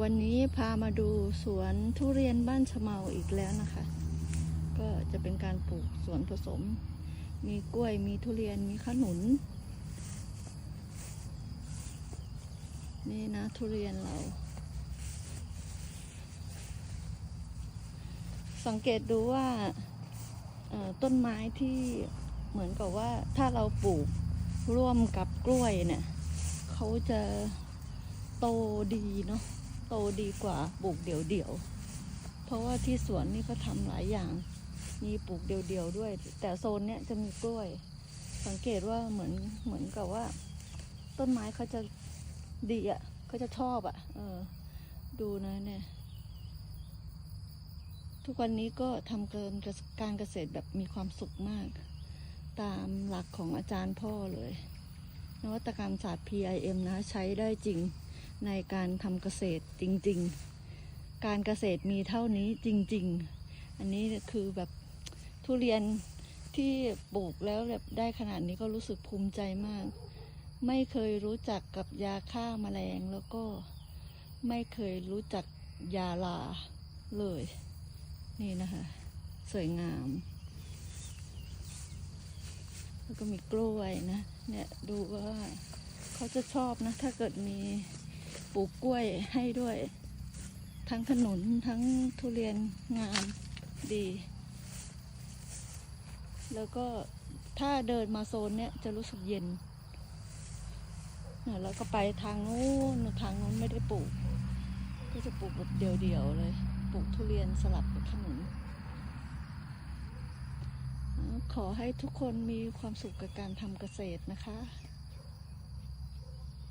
วันนี้พามาดูสวนทุเรียนบ้านชะเมาอีกแล้วนะคะ ก็จะเป็นการปลูกสวนผสม มีกล้วยมีทุเรียนมีขนุน นี่นะทุเรียนเรา สังเกตดูว่าต้นไม้ที่เหมือนกับว่าถ้าเราปลูกร่วมกับกล้วยเนี่ยเขาจะโตดีเนาะ โตดีกว่าปลูกเดี่ยวๆเพราะว่าที่สวนนี่ก็ทำหลายอย่าง มีปลูกเดี่ยวๆด้วย แต่โซนเนี้ยจะมีกล้วย สังเกตว่าเหมือนเหมือนกับว่า ต้นไม้เขาจะดีอะเขาจะชอบอะ เออ ดูนะเนี่ย ทุกวันนี้ก็ทำเกินการเกษตรแบบมีความสุขมาก ตามหลักของอาจารย์พ่อเลย นวัตกรรมศาสตร์ PIM นะใช้ได้จริง ในการทำเกษตรจริง ๆ การเกษตรมีเท่านี้จริง ๆ อันนี้คือแบบทุเรียนที่ปลูกแล้วแบบได้ขนาดนี้ก็รู้สึกภูมิใจมาก ไม่เคยรู้จักกับยาฆ่ามาแมลงแล้วก็ไม่เคยรู้จักยาลาเลย นี่นะคะ สวยงาม แล้วก็มีกล้วยนะ เนี่ยดูว่าเขาจะชอบนะ ถ้าเกิดมี ลูกกล้วยให้ด้วย ทั้งขนุนทั้งทุเรียนงามดี แล้วก็ถ้าเดินมาโซนเนี้ยจะรู้สึกเย็นแล้วก็ไปทางนู้นทางนู้นไม่ได้ปลูก ก็จะปลูกแบบเดี่ยวๆเลย ปลูกทุเรียนสลับกับขนุนขอให้ทุกคนมีความสุขกับการทำเกษตรนะคะ